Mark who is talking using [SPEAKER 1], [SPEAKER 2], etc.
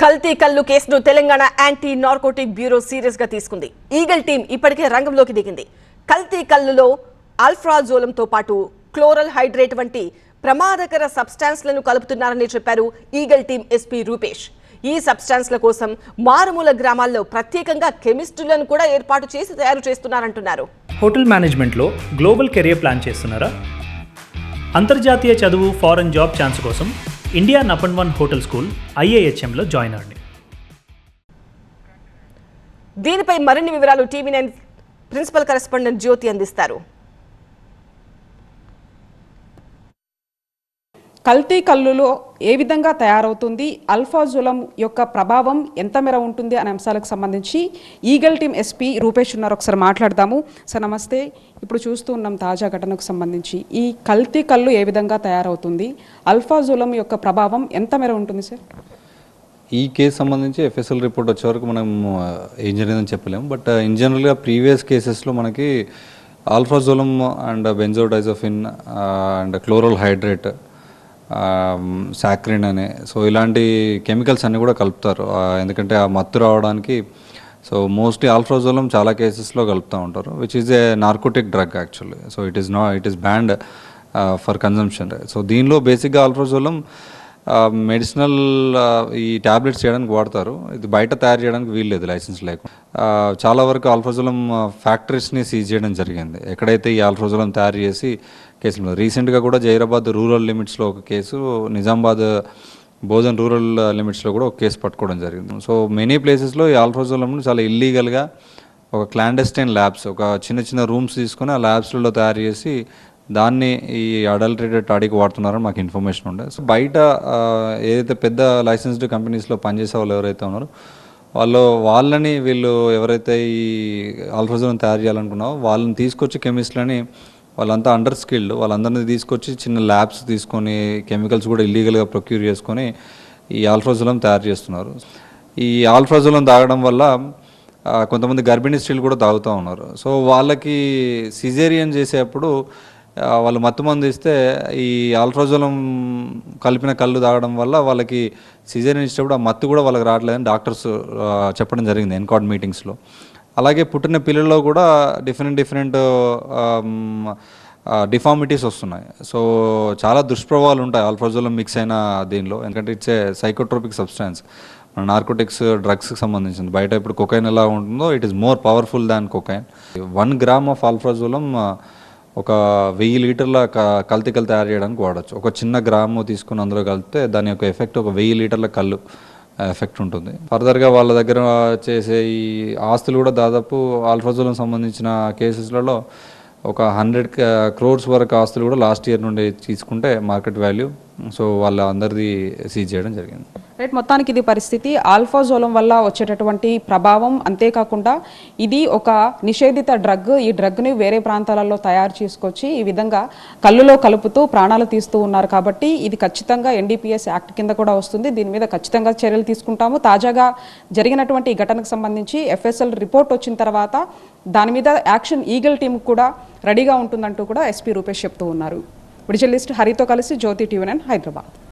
[SPEAKER 1] కల్తీ కల్లు కేసును తెలంగాణ యాంటీ నార్కోటిక్ బ్యూరో సీరియస్గా తీసుకుంది. ఈగల్ టీం ఇప్పటికే రంగంలోకి దిగింది. కల్తీ కల్లులో అల్ఫ్రాజోలంతో పాటు క్లోరల్ హైడ్రేట్ వంటి ప్రమాదకర సబ్స్టాన్స్లను కలుపుతున్నారని చెప్పారు ఈగల్ టీం ఎస్పీ రూపేష్. ఈ సబ్స్టాన్స్ల కోసం మారుమూల గ్రామాల్లో ప్రత్యేకంగా కెమిస్టులను కూడా ఏర్పాటు చేసి తయారు చేస్తున్నారంటున్నారు.
[SPEAKER 2] హోటల్ మేనేజ్మెంట్లో గ్లోబల్ కెరియర్ ప్లాన్ చేస్తున్నారా? అంతర్జాతీయ చదువు ఫారెన్ జాబ్ ఛాన్స్ కోసం ఇండియా నపన్ వన్ హోటల్ స్కూల్ ఐఏహెచ్ఎంలో జాయిన్ అవ్వండి.
[SPEAKER 1] దీనిపై మరిన్ని వివరాలు TV nine principal correspondent Jyothi అందిస్తారు.
[SPEAKER 3] కల్తీ కల్లులో ఏ విధంగా తయారవుతుంది అల్ఫాజులం యొక్క ప్రభావం ఎంత మేర ఉంటుంది అనే అంశాలకు సంబంధించి ఈగల్ టీం ఎస్పీ రూపేష్ ఉన్నారు. ఒకసారి మాట్లాడదాము. సార్ నమస్తే. ఇప్పుడు చూస్తూ ఉన్నాం తాజా ఘటనకు సంబంధించి. ఈ కల్తీ కల్లు ఏ విధంగా తయారవుతుంది అల్ఫాజులం యొక్క ప్రభావం ఎంత మేర ఉంటుంది సార్?
[SPEAKER 4] ఈ కేసు సంబంధించి ఎఫ్ఎస్ఎల్ రిపోర్ట్ వచ్చే వరకు మనం ఏం జరిగిందని చెప్పలేము. బట్ ఇన్ జనరల్గా ప్రీవియస్ కేసెస్లో మనకి alprazolam and benzodiazepine and chloral hydrate saccharin అనే. సో ఇలాంటి కెమికల్స్ అన్నీ కూడా కలుపుతారు. ఎందుకంటే ఆ మత్తు రావడానికి సో మోస్ట్లీ ఆల్ఫ్రోజోలం చాలా కేసెస్లో కలుపుతూ ఉంటారు which is a narcotic drug actually so it is నా it is banned for consumption so దీనిలో బేసిక్గా ఆల్ఫ్రోజోలం మెడిసినల్ ఈ ట్యాబ్లెట్స్ చేయడానికి వాడతారు. ఇది బయట తయారు చేయడానికి వీల్లేదు లైసెన్స్ లేకుండా. చాలా వరకు ఆల్ఫ్రాజోలం ఫ్యాక్టరీస్ని సీజ్ చేయడం జరిగింది. ఎక్కడైతే ఈ ఆల్ఫ్రాజోలం తయారు చేసి కేసులు రీసెంట్గా కూడా జైరాబాద్ రూరల్ లిమిట్స్లో ఒక కేసు నిజామాబాద్ భోజన్ రూరల్ లిమిట్స్లో కూడా ఒక కేసు పట్టుకోవడం జరిగింది. సో మెనీ ప్లేసెస్లో ఈ ఆల్ఫ్రాజోలంను చాలా ఇల్లీగల్గా ఒక క్లాండెస్టైన్ ల్యాబ్స్ ఒక చిన్న చిన్న రూమ్స్ తీసుకొని ఆ ల్యాబ్స్లలో తయారు చేసి దాన్ని ఈ అడల్టరేటెడ్ టాడీకి వాడుతున్నారని మాకు ఇన్ఫర్మేషన్ ఉండే. సో బయట ఏదైతే పెద్ద లైసెన్స్డ్ కంపెనీస్లో పనిచేసే వాళ్ళు ఎవరైతే ఉన్నారో వాళ్ళు వాళ్ళని వీళ్ళు ఎవరైతే ఈ ఆల్ఫ్రోజన్ తయారు చేయాలనుకున్నారో వాళ్ళని తీసుకొచ్చి కెమిస్ట్లని వాళ్ళంతా అండర్ స్కిల్డ్ వాళ్ళందరినీ తీసుకొచ్చి చిన్న ల్యాబ్స్ తీసుకొని కెమికల్స్ కూడా ఇల్లీగల్గా ప్రొక్యూర్ చేసుకొని ఈ ఆల్ఫ్రాజోలం తయారు చేస్తున్నారు. ఈ ఆల్ఫ్రాజోలం తాగడం వల్ల కొంతమంది గర్భిణీ స్త్రీలు కూడా తాగుతూ ఉన్నారు. సో వాళ్ళకి సిజేరియన్ చేసేటప్పుడు వాళ్ళు మత్తు మందు ఇస్తే ఈ ఆల్ఫ్రాజోలం కలిపిన కళ్ళు తాగడం వల్ల వాళ్ళకి సిజేరియన్ ఇచ్చినప్పుడు ఆ మత్తు కూడా వాళ్ళకి రావట్లేదని డాక్టర్స్ చెప్పడం జరిగింది ఎన్కాడ్ మీటింగ్స్లో. అలాగే పుట్టిన పిల్లల్లో కూడా డిఫరెంట్ డిఫరెంట్ డిఫార్మిటీస్ వస్తున్నాయి. సో చాలా దుష్ప్రభావాలు ఉంటాయి ఆల్ఫ్రాజోలం మిక్స్ అయిన దీనిలో. ఎందుకంటే ఇట్స్ ఏ సైకోట్రోపిక్ సబ్స్టాన్స్. మన నార్కోటిక్స్ డ్రగ్స్కి సంబంధించింది. బయట ఇప్పుడు కొకైన్ ఎలా ఉంటుందో it is more powerful than cocaine. One gram of alprazolam ఒక వెయ్యి లీటర్ల క- కల్తీకలు తయారు చేయడానికి వాడచ్చు. ఒక చిన్న గ్రాము తీసుకుని అందులో కలిపితే దాని యొక్క ఎఫెక్ట్ ఒక వెయ్యి లీటర్ల కళ్ళు ఎఫెక్ట్ ఉంటుంది. ఫర్దర్గా వాళ్ళ దగ్గర చేసే ఈ ఆస్తులు కూడా దాదాపు ఆల్ఫాజోలం సంబంధించిన కేసెస్లలో ఒక హండ్రెడ్ క్రోర్స్ వరకు ఆస్తులు కూడా లాస్ట్ ఇయర్ నుండి తీసుకుంటే మార్కెట్ వాల్యూ సో వాళ్ళ అందరిది సీజ్ చేయడం జరిగింది.
[SPEAKER 3] రైట్ మొత్తానికి ఇది పరిస్థితి. ఆల్ఫాజోలం వల్ల వచ్చేటటువంటి ప్రభావం అంతేకాకుండా ఇది ఒక నిషేధిత డ్రగ్. ఈ డ్రగ్ని వేరే ప్రాంతాలలో తయారు చేసుకొచ్చి ఈ విధంగా కళ్ళులో కలుపుతూ ప్రాణాలు తీస్తూ ఉన్నారు కాబట్టి ఇది ఖచ్చితంగా ఎన్డీపీఎస్ యాక్ట్ కింద కూడా వస్తుంది. దీని మీద ఖచ్చితంగా చర్యలు తీసుకుంటాము. తాజాగా జరిగినటువంటి ఈ ఘటనకు సంబంధించి ఎఫ్ఎస్ఎల్ రిపోర్ట్ వచ్చిన తర్వాత దాని మీద యాక్షన్ ఈగల్ టీం కూడా రెడీగా ఉంటుందంటూ కూడా ఎస్పీ రూపేష్ చెప్తూ ఉన్నారు. విడిజల్ లిస్ట్ హరితో కలిసి జ్యోతి టీవీ హైదరాబాద్.